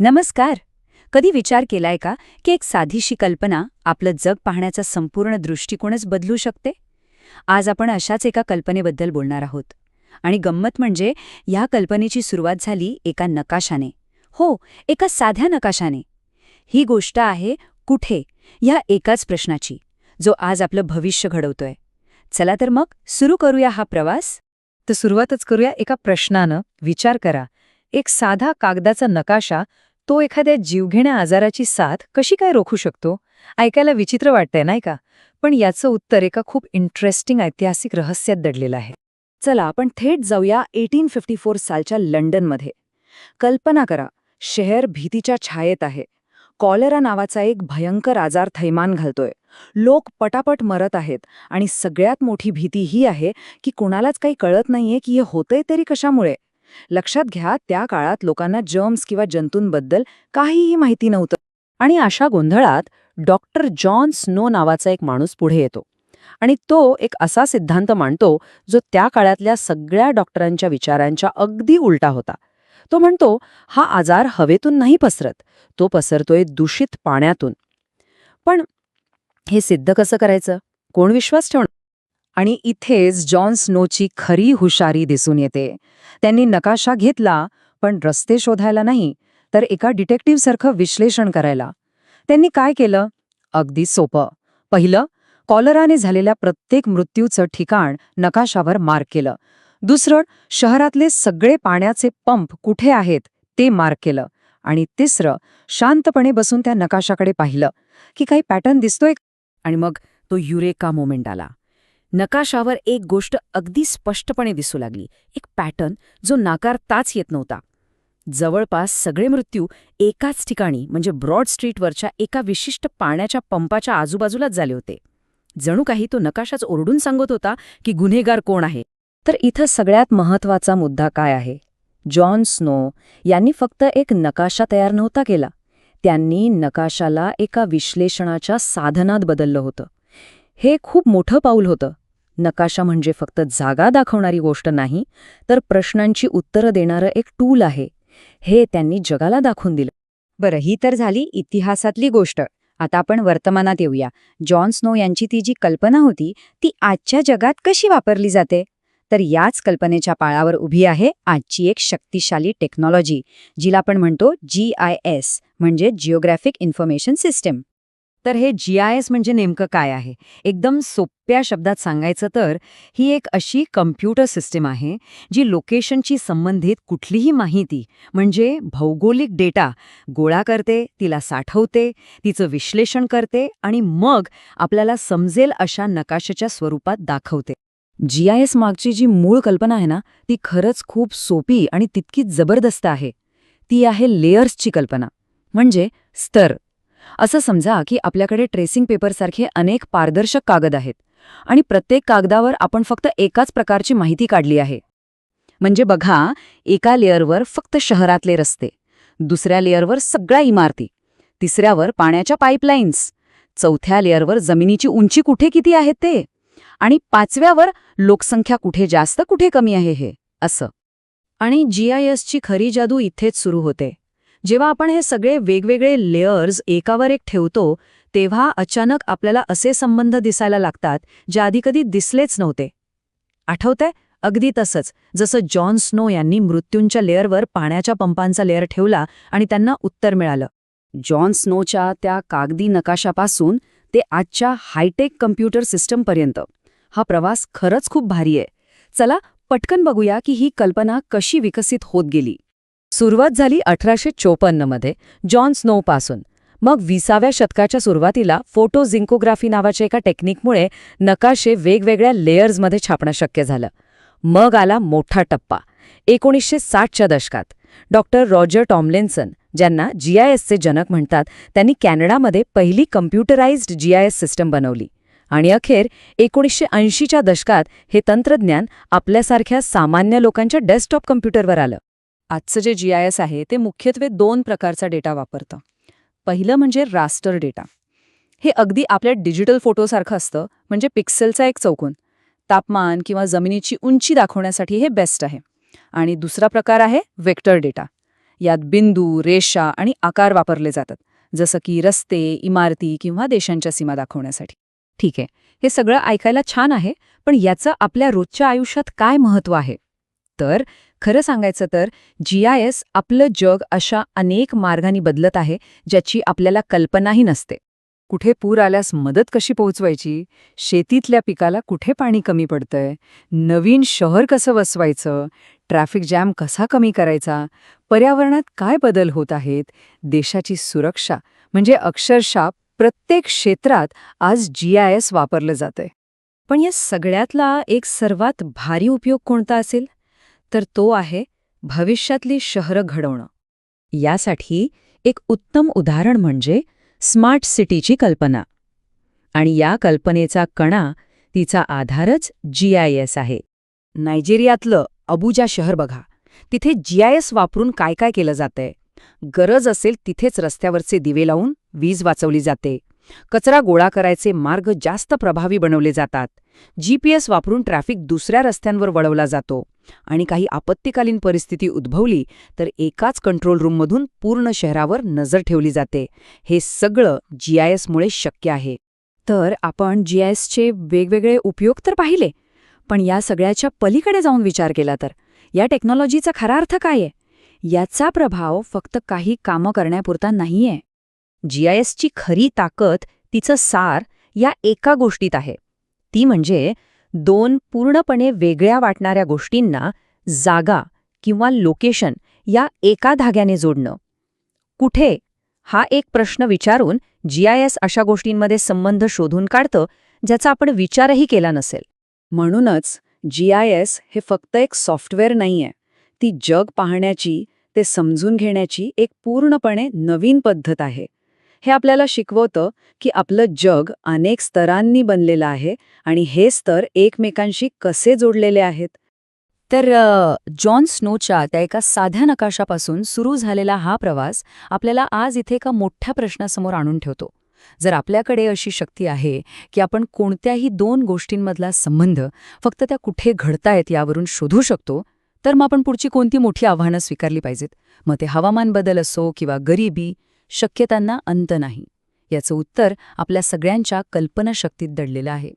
नमस्कार. कधी विचार केलाय का की एक साधीशी कल्पना आपलं जग पाहण्याचा संपूर्ण दृष्टिकोनच बदलू शकते? आज आपण अशाच एका कल्पनेबद्दल बोलणार आहोत. आणि गंमत म्हणजे ह्या कल्पनेची सुरुवात झाली एका नकाशाने. हो एका साध्या नकाशाने. ही गोष्ट आहे कुठे? ह्या एकाच प्रश्नाची जो आज आपलं भविष्य घडवतोय. चला तर मग सुरू करूया हा प्रवास. तर सुरुवातच करूया एका प्रश्नानं. विचार करा. एक साधा कागदाचा नकाशा तो एखाद्या जीवघेण्या आजाराची साथ कशी काय रोखू शकतो? ऐकायला विचित्र वाटतंय नाही का? पण याचं उत्तर एका खूप इंटरेस्टिंग ऐतिहासिक रहस्यात दडलेलं आहे. चला आपण थेट जाऊया एटीन फिफ्टी फोर सालच्या लंडनमध्ये. कल्पना करा शहर भीतीच्या छायेत आहे. कॉलेरा नावाचा एक भयंकर आजार थैमान घालतोय. लोक पटापट मरत आहेत आणि सगळ्यात मोठी भीती ही आहे की कुणालाच काही कळत नाहीये की हे होतंय तरी कशामुळे. लक्षात घ्या त्या काळात लोकांना जर्म्स किंवा जंतूंबद्दल काहीही माहिती नव्हतं. आणि अशा गोंधळात डॉक्टर जॉन स्नो नावाचा एक माणूस पुढे येतो. आणि तो एक असा सिद्धांत मांडतो जो त्या काळातल्या सगळ्या डॉक्टरांच्या विचारांच्या अगदी उलटा होता. तो म्हणतो हा आजार हवेतून नाही पसरत तो पसरतोय दूषित पाण्यातून. पण हे सिद्ध कसं करायचं? कोण विश्वास ठेवणार? आणि इथेच जॉन स्नोची खरी हुशारी दिसून येते. त्यांनी नकाशा घेतला पण रस्ते शोधायला नाही तर एका डिटेक्टिव्हसारखं विश्लेषण करायला. त्यांनी काय केलं? अगदी सोपं. पहिलं कॉलराने झालेल्या प्रत्येक मृत्यूचं ठिकाण नकाशावर मार्क केलं. दुसरं शहरातले सगळे पाण्याचे पंप कुठे आहेत ते मार्क केलं. आणि तिसरं शांतपणे बसून त्या नकाशाकडे पाहिलं की काही पॅटर्न दिसतोय? आणि मग तो युरेका मोमेंट आला. नकाशावर एक गोष्ट अगदी स्पष्टपणे दिसू लागली. एक पॅटर्न जो नाकारताच येत नव्हता. जवळपास सगळे मृत्यू एकाच ठिकाणी म्हणजे ब्रॉड स्ट्रीटवरच्या एका विशिष्ट पाण्याच्या पंपाच्या आजूबाजूलाच झाले होते. जणू काही तो नकाशाच ओरडून सांगत होता की गुन्हेगार कोण आहे. तर इथं सगळ्यात महत्त्वाचा मुद्दा काय आहे? जॉन स्नो यांनी फक्त एक नकाशा तयार नव्हता केला. त्यांनी नकाशाला एका विश्लेषणाच्या साधनात बदललं होतं. हे खूप मोठं पाऊल होतं. नकाशा म्हणजे फक्त जागा दाखवणारी गोष्ट नाही तर प्रश्नांची उत्तरं देणारं एक टूल आहे. हे त्यांनी जगाला दाखवून दिलं. बरं ही तर झाली इतिहासातली गोष्ट. आता आपण वर्तमानात येऊया. जॉन स्नो यांची ती जी कल्पना होती ती आजच्या जगात कशी वापरली जाते? तर याच कल्पनेच्या पाळावर उभी आहे आजची एक शक्तिशाली टेक्नॉलॉजी जिला आपण म्हणतो जी आय एस म्हणजे जिओग्राफिक इन्फॉर्मेशन सिस्टम. तर हे जी आय एस म्हणजे नेमकं काय आहे? एकदम सोप्या शब्दात सांगायचं तर ही एक अशी कम्प्युटर सिस्टीम आहे जी लोकेशनची संबंधित कुठलीही माहिती म्हणजे भौगोलिक डेटा गोळा करते तिला साठवते तिचं विश्लेषण करते आणि मग आपल्याला समजेल अशा नकाशाच्या स्वरूपात दाखवते. जी आय एस मागची जी मूळ कल्पना आहे ना ती खरंच खूप सोपी आणि तितकी जबरदस्त आहे. ती आहे लेयर्सची कल्पना म्हणजे स्तर. असं समजा की आपल्याकडे ट्रेसिंग पेपरसारखे अनेक पारदर्शक कागद आहेत आणि प्रत्येक कागदावर आपण फक्त एकाच प्रकारची माहिती काढली आहे. म्हणजे बघा एका लेअरवर फक्त शहरातले रस्ते दुसऱ्या लेअरवर सगळ्या इमारती तिसऱ्यावर पाण्याच्या पाईपलाईन्स चौथ्या लेअरवर जमिनीची उंची कुठे किती आहे ते आणि पाचव्यावर लोकसंख्या कुठे जास्त कुठे कमी आहे हे असं. आणि जी आय एसची खरी जादू इथेच सुरू होते. जेव्हा आपण हे सगळे वेगवेगळे लेयर्स एकावर एक ठेवतो तेव्हा अचानक आपल्याला असे संबंध दिसायला लागतात जे आधी कधी दिसलेच नव्हते. आठवतंय? अगदी तसंच. जसं जॉन स्नो यांनी मृत्यूंच्या लेअरवर पाण्याच्या पंपांचा लेअर ठेवला आणि त्यांना उत्तर मिळालं. जॉन स्नोच्या त्या कागदी नकाशापासून ते आजच्या हायटेक कम्प्युटर सिस्टमपर्यंत. हा प्रवास खरंच खूप भारी आहे. चला पटकन बघूया की ही कल्पना कशी विकसित होत गेली. सुरुवात झाली अठराशे चोपन्नमध्ये जॉन स्नोपासून मग विसाव्या शतकाच्या सुरुवातीला फोटो झिंकोग्राफी नावाच्या एका टेक्निकमुळे नकाशे वेगवेगळ्या लेयर्समध्ये छापणं शक्य झालं. मग आला मोठा टप्पा. एकोणीसशे साठच्या दशकात डॉक्टर रॉजर टॉमलिन्सन ज्यांना जीआयएसचे जनक म्हणतात त्यांनी कॅनडामध्ये पहिली कम्प्युटराइज्ड जीआयएस सिस्टम बनवली. आणि अखेर एकोणीसशे ऐंशीच्या दशकात हे तंत्रज्ञान आपल्यासारख्या सामान्य लोकांच्या डेस्कटॉप कम्प्युटरवर आलं. आजचं जे जी आय एस आहे ते मुख्यत्वे दोन प्रकारचा डेटा वापरतं. पहिलं म्हणजे रास्टर डेटा. हे अगदी आपल्या डिजिटल फोटोसारखं असतं म्हणजे पिक्सेलचा एक चौकोन. तापमान किंवा जमिनीची उंची दाखवण्यासाठी हे बेस्ट आहे. आणि दुसरा प्रकार आहे वेक्टर डेटा. यात बिंदू रेषा आणि आकार वापरले जातात जसं की रस्ते इमारती किंवा देशांच्या सीमा दाखवण्यासाठी. ठीक आहे हे सगळं ऐकायला छान आहे पण याचं आपल्या रोजच्या आयुष्यात काय महत्त्व आहे? तर खरं सांगायचं तर जी आय एस आपलं जग अशा अनेक मार्गांनी बदलत आहे ज्याची आपल्याला कल्पनाही नसते. कुठे पूर आल्यास मदत कशी पोहोचवायची? शेतीतल्या पिकाला कुठे पाणी कमी पडतंय? नवीन शहर कसं वसवायचं? ट्रॅफिक जॅम कसा कमी करायचा? पर्यावरणात काय बदल होत आहेत? देशाची सुरक्षा म्हणजे अक्षरशः प्रत्येक क्षेत्रात आज जी आय एस वापरलं जातंय. पण या सगळ्यातला एक सर्वात भारी उपयोग कोणता असेल? तर तो आहे भविष्यातली शहरं घडवणं. यासाठी एक उत्तम उदाहरण म्हणजे स्मार्ट सिटीची कल्पना. आणि या कल्पनेचा कणा तिचा आधारच जी आय एस आहे. नायजेरियातलं अबुजा शहर बघा. तिथे जीआयएस वापरून काय काय केलं जातंय. गरज असेल तिथेच रस्त्यावरचे दिवे लावून वीज वाचवली जाते. कचरा गोळा करायचे मार्ग जास्त प्रभावी बनवले जातात. जीपीएस वापरून ट्रॅफिक दुसऱ्या रस्त्यांवर वळवला जातो. आणि काही आपत्तीकालीन परिस्थिती उद्भवली तर एकाच कंट्रोल रूममधून पूर्ण शहरावर नजर ठेवली जाते. हे सगळं जीआयएसमुळे शक्य आहे. तर आपण जीआयएसचे वेगवेगळे उपयोग तर पाहिले पण या सगळ्याच्या पलीकडे जाऊन विचार केला तर. या टेक्नॉलॉजीचा खरा अर्थ काय आहे? याचा प्रभाव फक्त काही कामं करण्यापुरता नाहीये. जीआयएसची खरी ताकद तिचं सार या एका गोष्टीत आहे. ती म्हणजे दोन पूर्णपणे वेगळ्या वाटणाऱ्या गोष्टींना जागा किंवा लोकेशन या एका धाग्याने जोडणं. कुठे? हा एक प्रश्न विचारून जीआयएस अशा गोष्टींमध्ये संबंध शोधून काढतं ज्याचा आपण विचारही केला नसेल. म्हणूनच जीआयएस हे फक्त एक सॉफ्टवेअर नाहीये. ती जग पाहण्याची ते समजून घेण्याची एक पूर्णपणे नवीन पद्धत आहे. हे आपल्याला शिकवतं की आपलं जग अनेक स्तरांनी बनलेलं आहे आणि हे स्तर एकमेकांशी कसे जोडलेले आहेत. तर जॉन स्नोच्या त्या एका साध्या नकाशापासून सुरू झालेला हा प्रवास आपल्याला आज इथे एका मोठ्या प्रश्नासमोर आणून ठेवतो. जर आपल्याकडे अशी शक्ती आहे की आपण कोणत्याही दोन गोष्टींमधला संबंध फक्त त्या कुठे घडतायत यावरून शोधू शकतो तर मग आपण पुढची कोणती मोठी आव्हानं स्वीकारली पाहिजेत. मग ते हवामान बदल असो किंवा गरिबी शक्यतांना अंत नाही. याचं उत्तर आपल्या सगळ्यांच्या कल्पनाशक्तीत दडलेलं आहे.